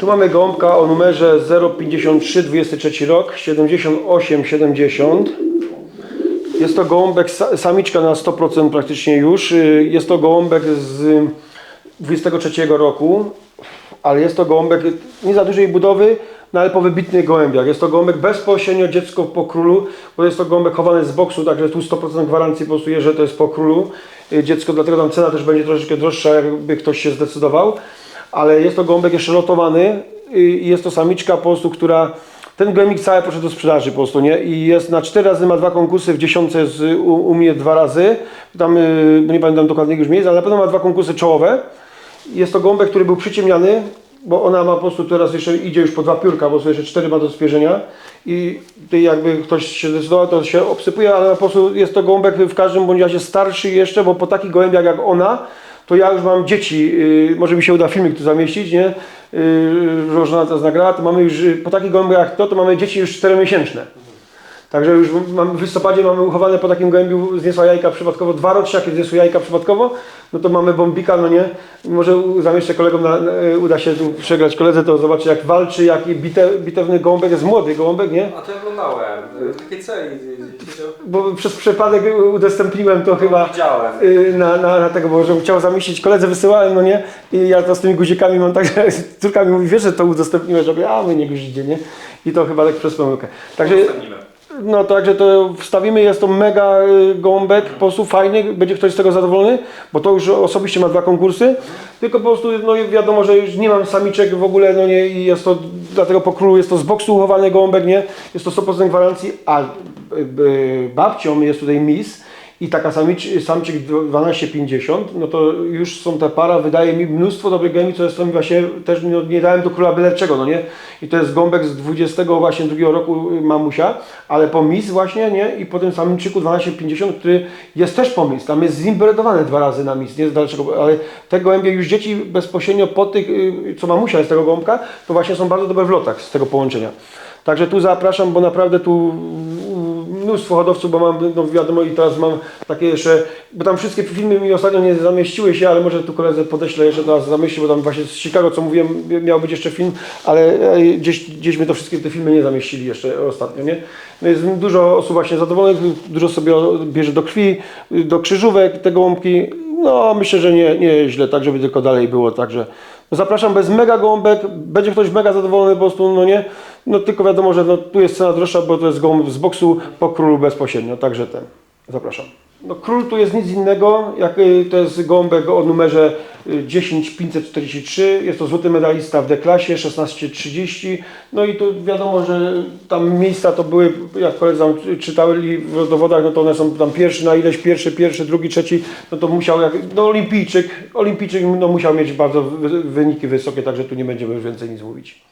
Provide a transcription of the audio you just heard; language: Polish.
Tu mamy gołąbka o numerze 053, 23 rok, 78,70. Jest to gołąbek, sa- samiczka na 100% praktycznie już. Y, Jest to gołąbek z 23 roku, ale jest to gołąbek nie za dużej budowy, no ale po wybitnych gołębiach. Jest to gołąbek bezpośrednio dziecko po królu, bo jest to gołąbek chowany z boksu, także tu 100% gwarancji postuje, że to jest po królu y, dziecko, dlatego tam cena też będzie troszeczkę droższa, jakby ktoś się zdecydował. Ale jest to gołąbek jeszcze lotowany i jest to samiczka po prostu, która ten gołębik cały poszedł do sprzedaży po prostu, nie? I jest na cztery razy, ma dwa konkursy, w dziesiątce z, u, u mnie dwa razy. Tam, y, nie pamiętam dokładnego już miejsca, ale na pewno ma dwa konkursy czołowe. Jest to gąbek, który był przyciemniany, bo ona ma po prostu teraz jeszcze idzie już po dwa piórka, bo są jeszcze cztery ma do spierzenia i tutaj jakby ktoś się zdecydował, to się obsypuje, ale po prostu jest to gąbek w każdym bądź razie starszy jeszcze, bo po takich gołębiach jak ona, to ja już mam dzieci, yy, może mi się uda filmik tu zamieścić, nie? Yy, żona to nagrała, to mamy już, yy, po takich gołębiach jak to, to mamy dzieci już 4-miesięczne. Także już mam, w listopadzie mamy uchowane po takim gołębiu, zniosła jajka przypadkowo, dwa roczniaki zniosły jajka przypadkowo, no to mamy bombika, no nie? Może zamieszczę kolegom, na, na, uda się tu przegrać koledze, to zobaczy jak walczy, jaki bite, bitewny gołąbek, jest młody gołąbek, nie? A to ja oglądałem. Takie celi. Bo przez przypadek udostępniłem to chyba Widziałem. y, na, na, na tego, bo że chciał zamieścić, koledze wysyłałem, no nie? I ja to z tymi guzikami mam tak, że córka mi mówi, wiesz, że to udostępniłeś, żeby, a my nie guzicie, nie? I to chyba tak przez pomyłkę. Także no także to wstawimy, jest to mega y, gołąbek, po prostu fajny, będzie ktoś z tego zadowolony, bo to już osobiście ma dwa konkursy, tylko po prostu no wiadomo, że już nie mam samiczek w ogóle, no nie, i jest to, dlatego po królu jest to z boksu uchowany gołąbek, nie, jest to 100% gwarancji, a y, y, babcią jest tutaj Miss, i taka samicz, samczyk 12,50, no to już są te para, wydaje mi mnóstwo dobrych gemi, co mi właśnie też no, nie dałem do króla byle czego, no nie? I to jest gąbek z 20 właśnie drugiego roku y, mamusia, ale po mis właśnie, nie? I po tym samczyku 12,50, który jest też po mis, tam jest zimberedowany dwa razy na mis, nie z dalszego, ale te gołębie już dzieci bezpośrednio po tych, y, co mamusia jest tego gąbka, to właśnie są bardzo dobre w lotach z tego połączenia. Także tu zapraszam, bo naprawdę tu mnóstwo hodowców, bo mam, no wiadomo i teraz mam takie jeszcze, bo tam wszystkie filmy mi ostatnio nie zamieściły się, ale może tu koledze podeślę jeszcze teraz zamieści, bo tam właśnie z Chicago, co mówiłem, miał być jeszcze film, ale e, gdzieś, gdzieś my to wszystkie te filmy nie zamieścili jeszcze ostatnio, nie? No jest dużo osób właśnie zadowolonych, dużo sobie bierze do krwi, do krzyżówek te gołąbki, no myślę, że nie, nie źle, tak żeby tylko dalej było, także no zapraszam, bez mega gołąbek, będzie ktoś mega zadowolony po prostu, no nie, no tylko wiadomo, że no, tu jest cena droższa, bo to jest gołąb z boksu po królu bezpośrednio, także ten, zapraszam. No król tu jest nic innego, jak y, to jest gołąbek o numerze y, 10543, jest to złoty medalista w D-klasie, 1630, no i tu wiadomo, że tam miejsca to były, jak koledzy czytali w dowodach, no to one są tam pierwszy na ileś, pierwszy, pierwszy, drugi, trzeci, no to musiał, jak, no olimpijczyk, olimpijczyk no musiał mieć bardzo wy- wyniki wysokie, także tu nie będziemy już więcej nic mówić.